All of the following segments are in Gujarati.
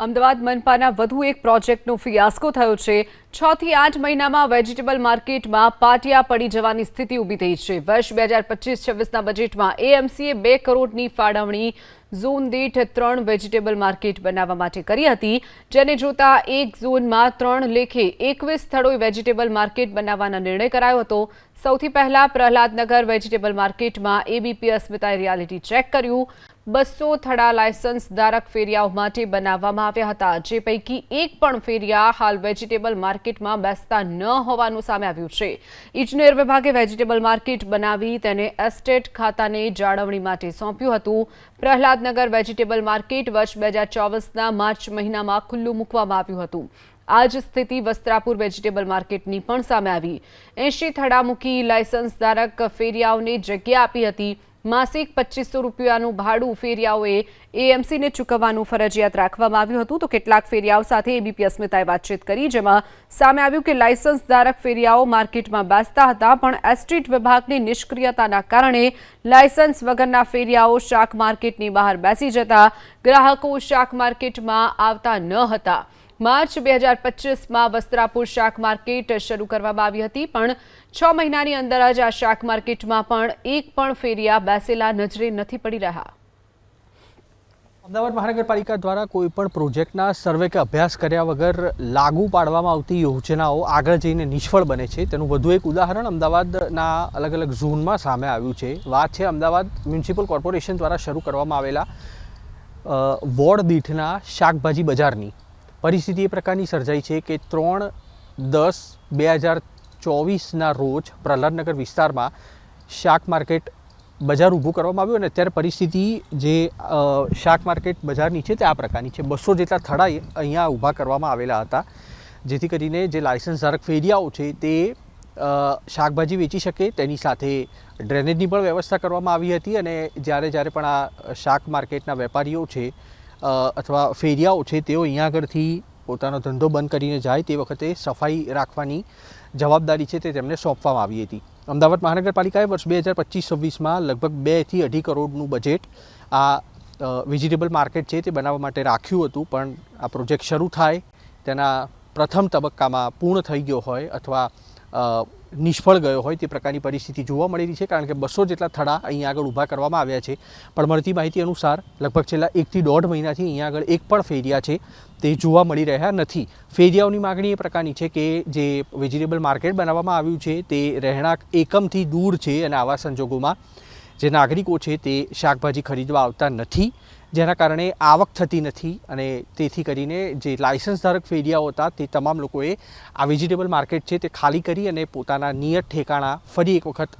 અમદાવાદ મનપાના વધુ એક પ્રોજેક્ટનો ફિયાસ્કો થયો છે. છ થી આઠ મહિનામાં વેજીટેબલ માર્કેટમાં પાટિયા પડી જવાની સ્થિતિ ઊભી થઈ છે. વર્ષ બે હજાર પચીસ છવ્વીસના બજેટમાં એએમસીએ બે કરોડની ફાળવણી ઝોન દીઠ ત્રણ વેજીટેબલ માર્કેટ બનાવવા માટે કરી હતી. જેને જોતા એક ઝોનમાં ત્રણ લેખે એકવીસ સ્થળોએ વેજીટેબલ માર્કેટ બનાવવાનો નિર્ણય કરાયો હતો. સૌથી પહેલા પ્રહલાદનગર વેજીટેબલ માર્કેટમાં એબીપી અસ્મિતાએ રિયાલિટી ચેક કર્યું. બસો થડા લાયસન્સ ધારક ફેરિયાઓ માટે બનાવવામાં આવ્યા હતા. જે પૈકી એક પણ ફેરિયા હાલ વેજીટેબલ માર્કેટમાં બેસતા ન હોવાનું સામે આવ્યું છે. ઇજનેર વિભાગે વેજીટેબલ માર્કેટ બનાવી તેને એસ્ટેટ ખાતાને જાળવણી માટે સોંપ્યું હતું. પ્રહલાદનગર વેજીટેબલ માર્કેટ વર્ષ બે હજાર ચોવીસના માર્ચ મહિનામાં ખુલ્લું મૂકવામાં આવ્યું હતું. આ જ સ્થિતિ વસ્ત્રાપુર વેજીટેબલ માર્કેટની પણ સામે આવી. એંશી થડા મૂકી લાયસન્સ ધારક ફેરિયાઓને જગ્યા આપી હતી. માસિક પચીસો રૂપિયાનું ભાડું ફેરિયાઓએ એએમસીને ચૂકવવાનું ફરજિયાત રાખવામાં આવ્યું હતું. તો કેટલાક ફેરિયાઓ સાથે એબીપી અસ્મિતાએ વાતચીત કરી, જેમાં સામે આવ્યું કે લાયસન્સ ધારક ફેરિયાઓ માર્કેટમાં બેસતા હતા, પણ એસ્ટ્રીટ વિભાગની નિષ્ક્રિયતાના કારણે લાયસન્સ વગરના ફેરિયાઓ શાક માર્કેટની બહાર બેસી જતા, ગ્રાહકો શાક માર્કેટમાં આવતા ન હતા. માર્ચ બે હજાર પચીસમાં વસ્ત્રાપુર શાક માર્કેટ શરૂ કરવામાં આવી હતી, પણ છ મહિનાની અંદર જ આ શાક માર્કેટમાં પણ એક પણ ફેરિયા બેસેલા નજરે નથી પડી રહ્યા. અમદાવાદ મહાનગરપાલિકા દ્વારા કોઈપણ પ્રોજેક્ટના સર્વે કે અભ્યાસ કર્યા વગર લાગુ પાડવામાં આવતી યોજનાઓ આગળ જઈને નિષ્ફળ બને છે. તેનું વધુ એક ઉદાહરણ અમદાવાદના અલગ અલગ ઝોનમાં સામે આવ્યું છે. વાત છે અમદાવાદ મ્યુનિસિપલ કોર્પોરેશન દ્વારા શરૂ કરવામાં આવેલા વોર્ડ દીઠના શાકભાજી બજારની. પરિસ્થિતિ એ પ્રકારની સર્જાઈ છે કે ત્રણ દસ બે હજાર ચોવીસના રોજ પ્રહલાદનગર વિસ્તારમાં શાક માર્કેટ બજાર ઊભું કરવામાં આવ્યું અને અત્યારે પરિસ્થિતિ જે શાક માર્કેટ બજારની છે તે આ પ્રકારની છે. બસો જેટલા થડા અહીંયા ઊભા કરવામાં આવેલા હતા, જેથી કરીને જે લાયસન્સ ધારક ફેરિયાઓ છે તે શાકભાજી વેચી શકે. તેની સાથે ડ્રેનેજની પણ વ્યવસ્થા કરવામાં આવી હતી અને જ્યારે જ્યારે પણ આ શાક માર્કેટના વેપારીઓ છે અથવા ફેરિયાઓ છે, તેઓ અહીંયા આગળથી પોતાનો ધંધો બંધ કરીને જાય તે વખતે સફાઈ રાખવાની જવાબદારી છે તે તેમને સોંપવામાં આવી હતી. અમદાવાદ મહાનગરપાલિકાએ વર્ષ બે હજાર પચીસ છવ્વીસમાં લગભગ બેથી અઢી કરોડનું બજેટ આ વેજીટેબલ માર્કેટ છે તે બનાવવા માટે રાખ્યું હતું, પણ આ પ્રોજેક્ટ શરૂ થાય તેના પ્રથમ તબક્કામાં પૂર્ણ થઈ ગયો હોય અથવા નિષ્ફળ ગયો હોય તે પ્રકારની પરિસ્થિતિ જોવા મળી રહી છે, કારણ કે બસો જેટલા થડા અહીંયા આગળ ઊભા કરવામાં આવ્યા છે. પણ મળતી માહિતી અનુસાર લગભગ છેલ્લા એકથી દોઢ મહિનાથી અહીંયા આગળ એક પણ ફેરિયા છે, તે જોવા મળી રહ્યા નથી. ફેરિયાઓની માગણી એ પ્રકારની છે કે જે વેજીટેબલ માર્કેટ બનાવવામાં આવ્યું છે, તે રહેણાંક એકમથી દૂર છે અને આવા સંજોગોમાં જે નાગરિકો છે તે શાકભાજી ખરીદવા આવતા નથી. જેના કારણે આવક થતી નથી અને તેથી કરીને જે લાયસન્સ ધારક ફેરિયાઓ હતા તે તમામ લોકોએ આ વેજીટેબલ માર્કેટ છે તે ખાલી કરી અને પોતાના નિયત ઠેકાણા ફરી એક વખત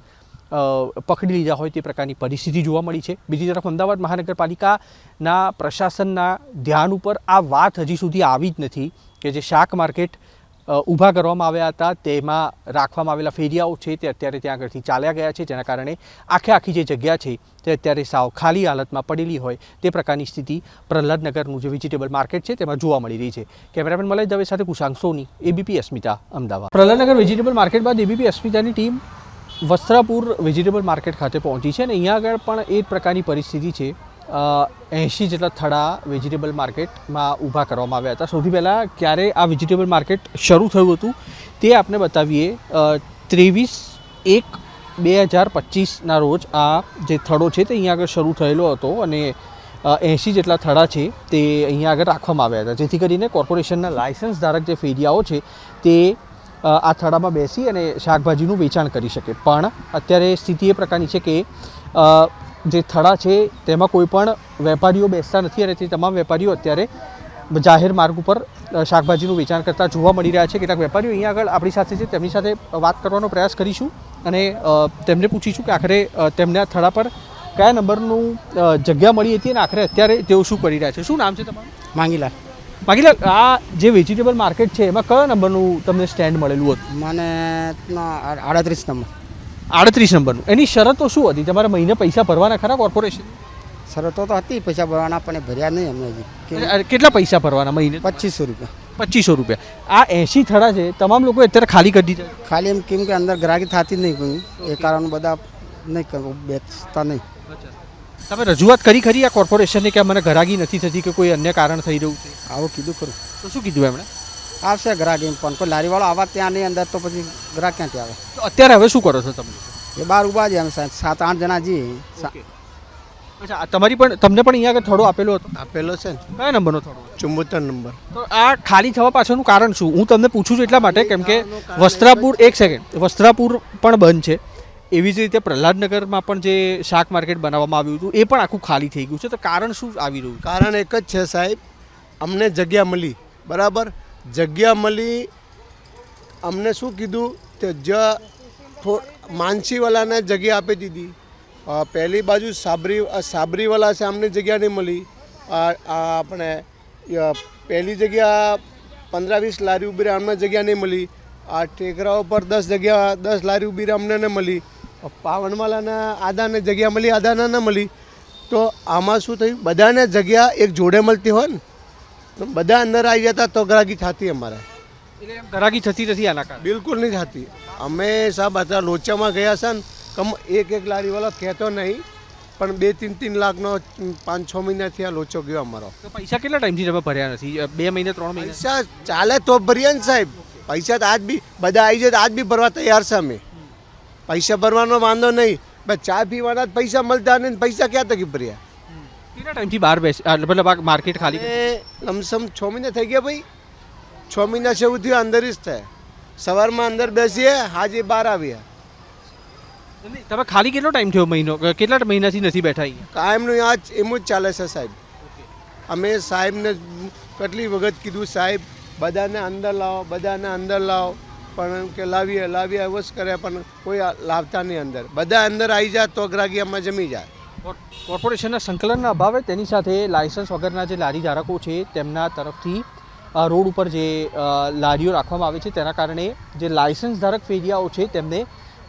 પકડી લીધા હોય તે પ્રકારની પરિસ્થિતિ જોવા મળી છે. બીજી તરફ અમદાવાદ મહાનગરપાલિકાના પ્રશાસનના ધ્યાન ઉપર આ વાત હજી સુધી આવી જ નથી કે જે શાક માર્કેટ ઊભા કરવામાં આવ્યા હતા. તેમાં રાખવામાં આવેલા ફેરિયાઓ છે તે અત્યારે ત્યાં આગળથી ચાલ્યા ગયા છે. જેના કારણે આખે આખી જે જગ્યા છે તે અત્યારે સાવ ખાલી હાલતમાં પડેલી હોય તે પ્રકારની સ્થિતિ પ્રહલાદનગરનું જે વેજીટેબલ માર્કેટ છે તેમાં જોવા મળી રહી છે. કેમેરામેન મલય દવે સાથે Kushank Soni ABP Asmita, Ahmedabad. Prahladnagar vegetable market બાદ એબીપી અસ્મિતાની ટીમ વસ્ત્રાપુર વેજીટેબલ માર્કેટ ખાતે પહોંચી છે અને અહીંયા આગળ પણ એ પ્રકારની પરિસ્થિતિ છે. એંશી જેટલા થડા વેજીટેબલ માર્કેટમાં ઊભા કરવામાં આવ્યા હતા. સૌથી પહેલાં ક્યારે આ વેજીટેબલ માર્કેટ શરૂ થયું હતું તે આપને બતાવીએ. ત્રેવીસ એક બે હજાર પચીસના રોજ આ જે થડો છે તે અહીંયા આગળ શરૂ થયેલો હતો અને એંશી જેટલા થડા છે તે અહીંયા આગળ રાખવામાં આવ્યા હતા. જેથી કરીને કોર્પોરેશનના લાયસન્સ ધારક જે ફેરિયાઓ છે તે આ થડામાં બેસી અને શાકભાજીનું વેચાણ કરી શકે. પણ અત્યારે સ્થિતિ એ પ્રકારની છે કે જે થડા છે તેમાં કોઈ પણ વેપારીઓ બેસતા નથી અને તે તમામ વેપારીઓ અત્યારે જાહેર માર્ગ ઉપર શાકભાજીનું વેચાણ કરતા જોવા મળી રહ્યા છે. કેટલાક વેપારીઓ અહીંયા આગળ આપણી સાથે છે તેમની સાથે વાત કરવાનો પ્રયાસ કરીશું અને તેમને પૂછીશું કે આખરે તેમના થડા પર કયા નંબરનું જગ્યા મળી હતી અને આખરે અત્યારે તેઓ શું કરી રહ્યા છે. શું નામ છે તમારું? માંગીલા બાકીલા આ જે વેજીટેબલ માર્કેટ છે એમાં કયા નંબરનું તમને સ્ટેન્ડ મળેલું હતું? મને આડત્રીસ નંબર. આડત્રીસ નંબરનું. એની શરતો શું હતી? તમારે મહિને પૈસા ભરવાના ખરા કોર્પોરેશન શરતો તો હતી પૈસા ભરવાના પણ ભર્યા નહીં અમે હજી. કેટલા પૈસા ભરવાના મહિને? પચીસો રૂપિયા. પચીસો રૂપિયા. આ એસી થડા છે તમામ લોકો અત્યારે ખાલી કરી દીધા ખાલી એમ કેમ કે અંદર ગ્રાહકી થતી જ નહીં કોઈ. એ કારણ બધા નહીં કરવું બેસતા નહીં. તમે રજૂઆત કરી ખરી આ કોર્પોરેશનને કે મને ઘરાગી નથી થતી કે કોઈ અન્ય કારણ થઈ રહ્યું છે? આવું કીધું ખરું. તો શું કીધું એમણે? આવશે ગ્રાહક એમ પણ. કોઈ લારીવાળો આવા ત્યાંની અંદર તો પછી ગ્રાહક ક્યાંથી આવે? તો અત્યારે હવે શું કરો છો તમે? એ બાર ઊભા છે અમે સાહેબ. સાત આઠ જણા જઈએ અચ્છા તમારી પણ તમને પણ અહીંયા આગળ થોડો આપેલો હતો? આપેલો છે ને. કયા નંબરનો થોડો? ચુંબોતેર નંબર. તો આ ખાલી થવા પાછળનું કારણ શું? હું તમને પૂછું છું એટલા માટે કેમ કે વસ્ત્રાપુર એક સેકન્ડ વસ્ત્રાપુર પણ બંધ છે. એવી જ રીતે પ્રહલાદનગરમાં પણ જે શાક માર્કેટ બનાવવામાં આવ્યું હતું એ પણ આખું ખાલી થઈ ગયું છે. તો કારણ શું આવી રહ્યું? કારણ એક જ છે સાહેબ. અમને જગ્યા મળી. બરાબર? જગ્યા મળી. અમને શું કીધું કે જ માનસીવાલાને જગ્યા આપી દીધી. પહેલી બાજુ સાબરી સાબરીવાલા છે, અમને જગ્યા નહીં મળી. આપણે પહેલી જગ્યા પંદર વીસ લારી ઊભી રહે અમને જગ્યા નહીં મળી. આ ટેકરા ઉપર દસ જગ્યા, દસ લારી ઊભી રહે અમને ન મળી. પાવનવાલાને આદાને જગ્યા મળી, આદાને ન મળી. તો આમાં શું થયું? બધાને જગ્યા એક જોડે મળતી હોય ને? તો બધા અંદર આવી જતા તો ગરાગી થતી અમારે. એટલે એમ થતી નથી આના બિલકુલ નહીં થતી. અમે સાહેબ અત્યારે લોચામાં ગયા છે ને કમ એક એક લારીવાળો કહેતો નહીં પણ બે ત્રણ ત્રણ લાખનો પાંચ છ મહિનાથી આ લોચો ગયો અમારો. પૈસા કેટલા ટાઈમથી તમે ભર્યા નથી? બે મહિને ત્રણ મહિને? પૈસા ચાલે તો ભરીએ ને સાહેબ. પૈસા તો આજ બી બધા આવી જાય તો આજ બી ભરવા તૈયાર છે અમે. પૈસા ભરવાનો વાંધો નહીં. બસ ચા પીવાના જ પૈસા મળતા નહીં પૈસા ક્યાં તકી ભર્યા? કેટલા ટાઈમથી બહાર બેસે મતલબ આ માર્કેટ ખાલી એ લમસમ છ મહિના થઈ ગયા ભાઈ. છ મહિના છે એવું અંદર જ થાય સવારમાં અંદર બેસીએ હાજી બહાર આવીએ. તમે ખાલી કેટલો ટાઈમ થયો મહિનો? કેટલા મહિનાથી નથી બેઠા અહીંયા? કાયમનું આ એમ જ ચાલે છે સાહેબ. અમે સાહેબને કેટલી વખત કીધું સાહેબ બધાને અંદર લાવો બધાને અંદર લાવો. પણ કે લાવીએ લાવીએ. એવું જ કરે પણ કોઈ લાવતા નહીં અંદર. બધા અંદર આવી જાય તો ગ્રાહકીમાં જમી જાય. કોર્પોરેશનના સંકલનના અભાવે તેની સાથે લાયસન્સ વગરના જે લારી ધારકો છે તેમના તરફથી રોડ ઉપર જે લારીઓ રાખવામાં આવે છે તેના કારણે જે લાયસન્સ ધારક ફેરિયાઓ છે તેમને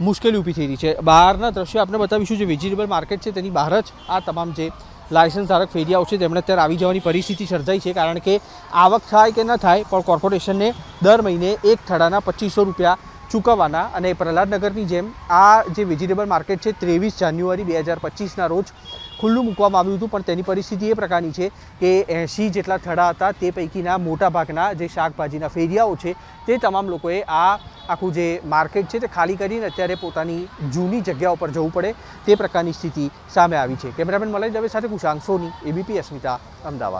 મુશ્કેલી ઊભી થઈ રહી છે. બહારના દ્રશ્યો આપણે બતાવીશું જે વેજીટેબલ માર્કેટ છે તેની બહાર જ આ તમામ જે લાયસન્સ ધારક ફેરિયાઓ છે તેમણે અત્યારે આવી જવાની પરિસ્થિતિ સર્જાઈ છે કારણ કે આવક થાય કે ન થાય પણ કોર્પોરેશનને દર મહિને એક થડાના પચીસો રૂપિયા ચૂકવવાના અને પ્રહલાદનગરની જેમ આ જે વેજીટેબલ માર્કેટ છે ત્રેવીસ જાન્યુઆરી બે હજાર પચીસના રોજ ખુલ્લું મૂકવામાં આવ્યું હતું, પણ તેની પરિસ્થિતિ એ પ્રકારની છે કે એંશી જેટલા થડા હતા તે પૈકીના મોટા ભાગના જે શાકભાજીના ફેરિયાઓ છે તે તમામ લોકોએ આ આખું જે માર્કેટ છે તે ખાલી કરીને અત્યારે પોતાની જૂની જગ્યાઓ ઉપર જવું પડે તે પ્રકારની સ્થિતિ સામે આવી છે. કેમેરામેન મલય દવે સાથે કુશાંક સોની એબીપી અસ્મિતા, અમદાવાદ.